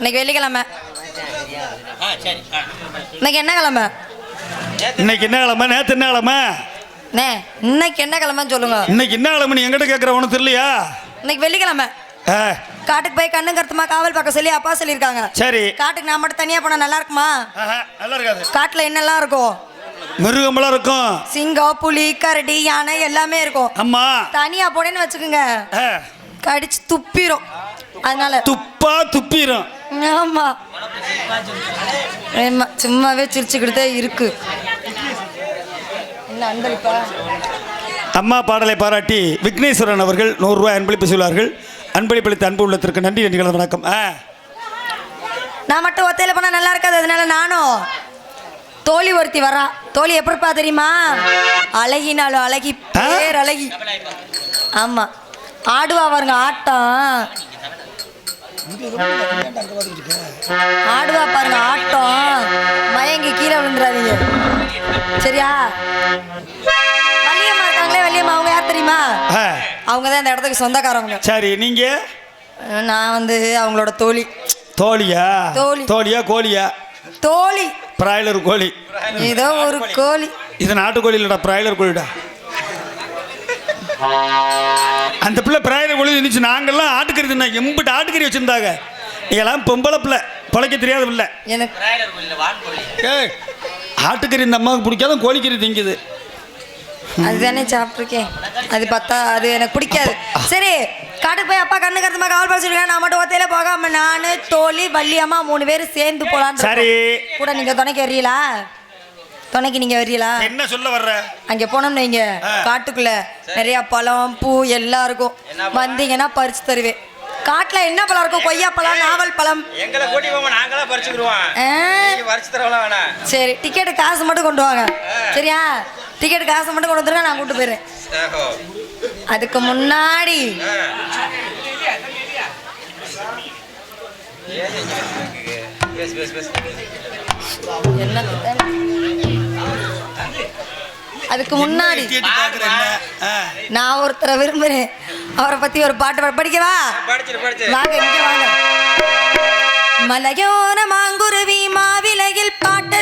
இன்னைக்கு வெள்ளிக்கிழமை. இன்னைக்கு என்ன கிழமை? இன்னைக்கு என்ன கிழமை? நேற்று என்ன கிழமை? நே இன்னைக்கு என்ன கிழமைன்னு சொல்லுங்க. இன்னைக்கு என்ன கிழமை நீ எங்கிட்ட கேட்குற உனக்கு தெரியலையா? இன்னைக்கு வெள்ளிக்கிழமை. ஆ. காட்டுக்கு போய் கண்ணு கருத்துமா காவல் பார்க்க சொல்லி அப்பா சொல்லியிருக்காங்க. சரி. காட்டுக்கு நான் மட்டும் தனியா போனா நல்லா இருக்குமா? நல்லா இருக்காது. காட்டுல என்னெல்லாம் இருக்கும் மிருகமெல்லாம் இருக்கும். சிங்கம் புலி கரடி யானை எல்லாமே இருக்கும். அம்மா தனியா போனேன்னு வச்சுக்கோங்க. கடிச்சு துப்பிரும். அதனால துப்பா துப்பிரும். ஆமா. ஆமா, சும்மாவே சிரிச்சுக்கிட்டே இருக்கு. என்ன அன்பளிப்பா? அம்மா பாடலை பாராட்டி விக்னேஸ்வரன் அவர்கள் நூறுரூவா அன்பளிப்பு சொல்வார்கள். அன்பளிப்பளித்த அன்பு உள்ளத்திற்கு நன்றி நன்றிகள் வணக்கம். ஆ. நான் மட்டும் ஒத்தையில போனா நல்லா இருக்காது அதனால நானும் தோழி ஒருத்தி வரா. தோழி எப்படிப்பா தெரியுமா? அழகினாலும் அழகி பேர் அழகி ஆமா. ஆடுவா பாருங்க ஆட்டம். ஆடுவா பாருங்க ஆட்டம். மயங்கி கீழே விழுந்துடாதீங்க சரியா? வள்ளியம்மா இருக்காங்களே வள்ளியம்மா. அவங்க யார் தெரியுமா? அவங்க தான் இந்த இடத்துக்கு சொந்தக்காரவங்க. சரி நீங்க? நான் வந்து அவங்களோட தோழி. தோழியா? தோழி. தோழியா கோழியா? தோழி. பிராய்லர் கோழி. ஏதோ ஒரு கோழி. இது நாட்டுக்கோழி இல்லடா பிராய்லர் கோழிடா. அந்த பிள்ளை பிராய்லர் கோழி இருந்துச்சு. நாங்கெல்லாம் ஆட்டுக்கறி தின்னா எம்பிட்டு ஆட்டுக்கறி வச்சிருந்தாங்க. இதெல்லாம் பொம்பளை பிள்ளை. பிழைக்க தெரியாத பிள்ளை. எனக்கு ஏய் ஆட்டுக்கறி இந்த அம்மாவுக்கு பிடிக்காத கோழிக்கறி திங்குது. அதுதானே சாப்பிட்ருக்கேன் அது பார்த்தா அது எனக்கு பிடிக்காது. சரி காட்டுக்கு போய் அப்பா கண்ணு கருத்துமா காவல் படிச்சிருக்கேன் நான் மட்டும் ஒத்தையில போகாம நானு தோழி வள்ளியம்மா மூணு பேரும் சேர்ந்து போலான்னு சரி. கூட நீங்க துணைக்கு வரீங்களா துணைக்கு நீங்க வரீங்களா என்ன சொல்ல வர்ற அங்க போனோம்னு வைங்க காட்டுக்குள்ள நிறைய பழம் பூ எல்லாம் இருக்கும் வந்தீங்கன்னா பறிச்சு தருவேன் காட்டுல என்ன பழம் இருக்கும் கொய்யா பழம் நாவல் பழம் எங்களை கூட்டி போவோம் நாங்களா பறிச்சுக்கிடுவோம் நீங்க பறிச்சு தரவலாம் வேணாம் சரி டிக்கெட்டு காசு மட்டும் கொண்டு வாங்க சரியா டிக்கெட் காசு மட்டும் கொண்டு வந்துருங்க நான் கூட்டு போயிடுறேன். அதுக்கு முன்னாடி என்ன அதுக்கு முன்னாடி நான் ஒருத்தரை விரும்புறேன். அவரை பத்தி ஒரு பாட்டு படிக்கவா? வாங்க மலையோர மாங்குருவி மாவிலையில் பாட்டு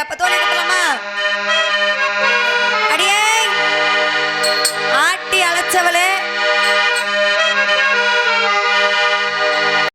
а потом...